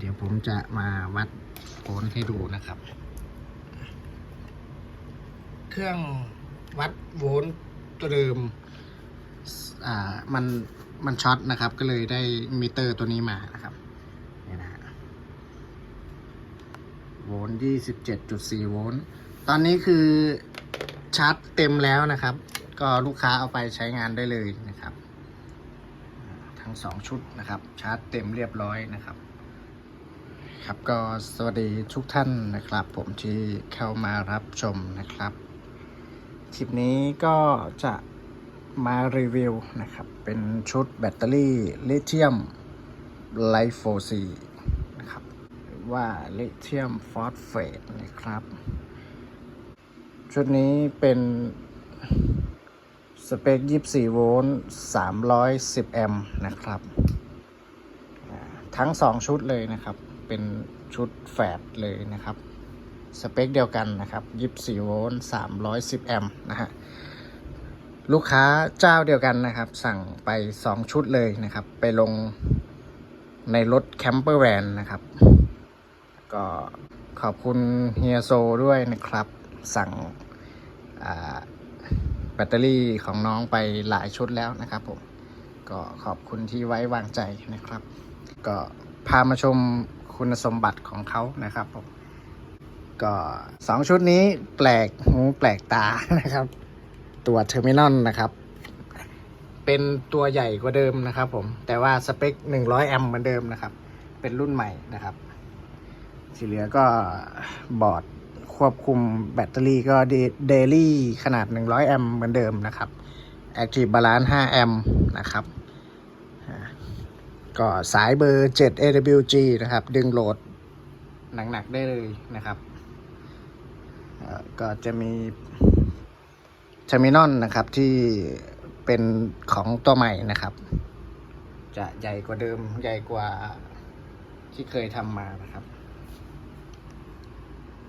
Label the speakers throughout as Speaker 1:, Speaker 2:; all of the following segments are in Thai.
Speaker 1: เดี๋ยวผมจะมาวัดโวลต์ให้ดูนะครับ เครื่องวัดโวลต์ตัวเดิมอ่ามันมันช็อตนะครับ ก็เลยได้มิเตอร์ตัวนี้มานะครับนี่นะโวลต์ยี่สิบเจ็ดจุดสี่โวลต์ตอนนี้คือชาร์จเต็มแล้วนะครับ ก็ลูกค้าเอาไปใช้งานได้เลยนะครับ ทั้งสองชุดนะครับ ชาร์จเต็มเรียบร้อยนะครับ ครับก็สวัสดีทุกท่านนะครับ ผมที่เข้ามารับชมนะครับคลิปนี้ก็จะมารีวิวนะครับ เป็นชุดแบตเตอรี่ลิเธียมไลโฟซีนะครับว่าลิเธียมฟอสเฟตนะครับ ชุดนี้เป็นสเปค 24 โวลต์ 310 แอมป์นะครับ ทั้ง 2 ชุดเลยนะครับ เป็นชุดแฝดเลยนะครับ สเปคเดียวกันนะครับ24โวลต์310แอมป์นะฮะลูกค้าเจ้าเดียวกันนะครับ สั่งไป 2 ชุดเลยนะครับ ไปลงในรถแคมเปอร์แวนนะครับ ก็ขอบคุณเฮียโซด้วยนะครับ สั่งแบตเตอรี่ของน้องไปหลายชุดแล้วนะครับผม ก็ขอบคุณที่ไว้วางใจนะครับ ก็พามาชม คุณสมบัติของเขานะครับผมก็สองชุดนี้แปลกหูแปลกตานะครับ ตัวเทอร์มินอลนะครับ เป็นตัวใหญ่กว่าเดิมนะครับผม แต่ว่าสเปค 100 แอมป์เหมือนเดิมนะครับ เป็นรุ่นใหม่นะครับ ที่เหลือก็บอร์ดควบคุมแบตเตอรี่ก็เดลี่ขนาด 100 แอมป์เหมือนเดิมนะครับ Active Balance 5 แอมป์นะครับ ก็สายเบอร์ 7 AWG นะครับ ดึงโหลดหนักๆได้เลยนะครับ ก็จะมีเทอร์มินอลนะครับที่เป็นของตัวใหม่นะครับ จะใหญ่กว่าเดิมใหญ่กว่าที่เคยทำมานะครับ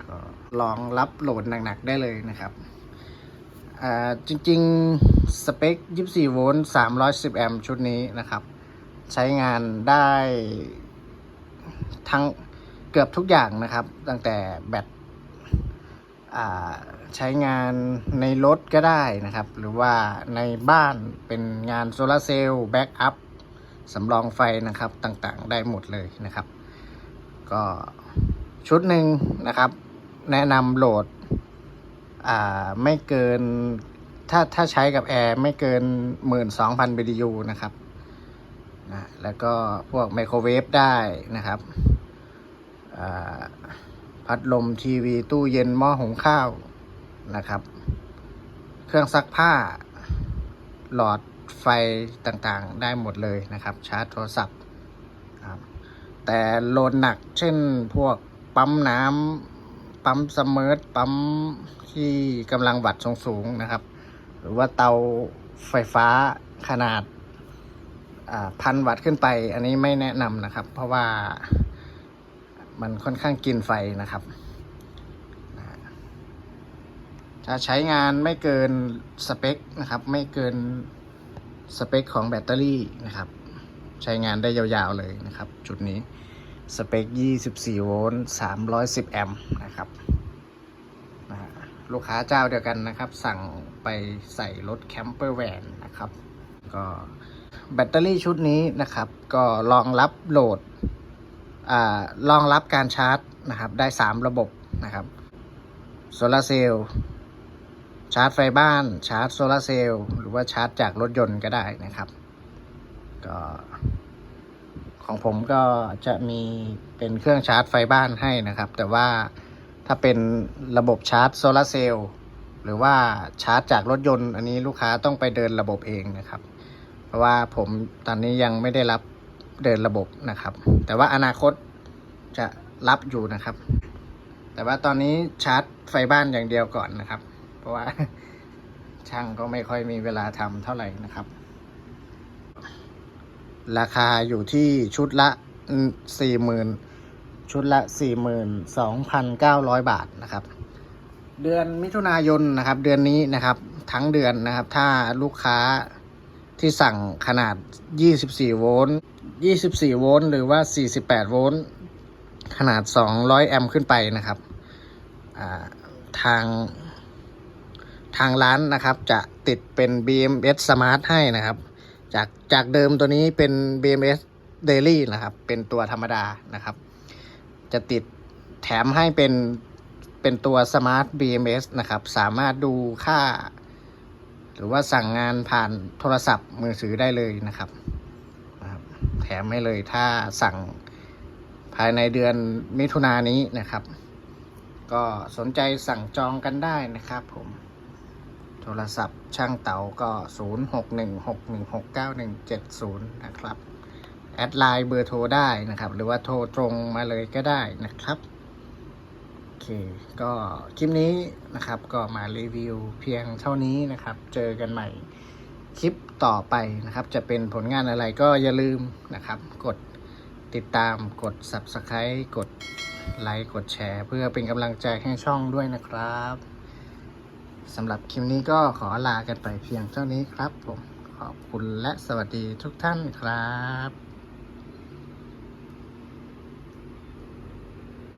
Speaker 1: ก็ลองรับโหลดหนักๆได้เลยนะครับจริงๆ สเปค 24 โวลต์ 310 แอมป์ชุดนี้นะครับ ใช้งานได้ทั้งเกือบทุกอย่างนะครับ ตั้งแต่แบตใช้งานในรถก็ได้นะครับ หรือว่าในบ้านเป็นงานโซลาร์เซลล์แบ็กอัพสำรองไฟนะครับต่างๆ ได้หมดเลยนะครับ ก็ชุดหนึ่งนะครับ แนะนำโหลดไม่เกินถ้าถ้าใช้กับแอร์ไม่เกิน 12,000 BTU นะครับ นะแล้วก็พวกไมโครเวฟได้นะครับพัดลมทีวีตู้เย็นหม้อหุงข้าวนะครับ เครื่องซักผ้า หลอดไฟต่างๆ ได้หมดเลยนะครับ ชาร์จโทรศัพท์ครับแต่โหลดหนักเช่นพวกปั๊มน้ำปั๊มสมิร์ทปั๊มที่กำลังวัดสูงๆนะครับ หรือว่าเตาไฟฟ้าขนาด พันวัตต์ขึ้นไป อันนี้ไม่แนะนำนะครับ เพราะว่ามันค่อนข้างกินไฟนะครับนะใช้งานไม่เกินสเปคนะครับ ไม่เกินสเปคของแบตเตอรี่นะครับ ใช้งานได้ยาวๆเลยนะครับ จุดนี้สเปค 24 โวลต์ 310 แอมป์นะครับลูกค้าเจ้าเดียวกันนะครับ สั่งไปใส่รถแคมเปอร์แวนนะครับ ก็ แบตเตอรี่ชุดนี้นะครับ ก็รองรับโหลดอารองรับการชาร์จนะครับ ได้ 3 ระบบนะครับโซลาเซลล์ชาร์จไฟบ้าน ชาร์จโซลาเซลล์หรือว่าชาร์จจากรถยนต์ก็ได้นะครับ ก็ของผมก็จะมีเป็นเครื่องชาร์จไฟบ้านให้นะครับ แต่ว่าถ้าเป็นระบบชาร์จโซลาเซลล์หรือว่าชาร์จจากรถยนต์ อันนี้ลูกค้าต้องไปเดินระบบเองนะครับ ราะว่าผมตอนนี้ยังไม่ได้รับเดินระบบนะครับ แต่ว่าอนาคตจะรับอยู่นะครับ แต่ว่าตอนนี้ชาร์จไฟบ้านอย่างเดียวก่อนนะครับ เพราะว่าช่างก็ไม่ค่อยมีเวลาทำเท่าไหร่นะครับ ราคาอยู่ที่ชุดละสี่หมื่นชุดละสี่หมื่นสองพันเก้าร้อยบาทนะครับ เดือนมิถุนายนนะครับ เดือนนี้นะครับ ทั้งเดือนนะครับ ถ้าลูกค้า ที่สั่งขนาด 24 โวลต์ 24 โวลต์ หรือว่า 48 โวลต์ ขนาด 200 แอมป์ขึ้นไปนะครับ ทาง ทางร้านนะครับ จะติดเป็น BMS Smart ให้นะครับ จาก จากเดิมตัวนี้เป็น BMS Daily นะครับ เป็นตัวธรรมดานะครับ จะติดแถมให้เป็น เป็นตัว Smart BMS นะครับ สามารถดูค่า หรือว่าสั่งงานผ่านโทรศัพท์มือถือได้เลยนะครับ แถมให้เลยถ้าสั่งภายในเดือนมิถุนายนนี้นะครับ ก็สนใจสั่งจองกันได้นะครับผม โทรศัพท์ช่างเต๋าก็ 0616169170 นะครับ แอดไลน์เบอร์โทรได้นะครับ หรือว่าโทรตรงมาเลยก็ได้นะครับ เค ก็คลิปนี้นะครับ ก็มารีวิวเพียงเท่านี้นะครับ เจอกันใหม่คลิปต่อไปนะครับ จะเป็นผลงานอะไรก็อย่าลืมนะครับ กดติดตามกด Subscribe กดไลค์กดแชร์ เพื่อเป็นกำลังใจให้ช่องด้วยนะครับสำหรับคลิปนี้ก็ขอลากันไปเพียงเท่านี้ครับผมขอบคุณและสวัสดีทุกท่านครับ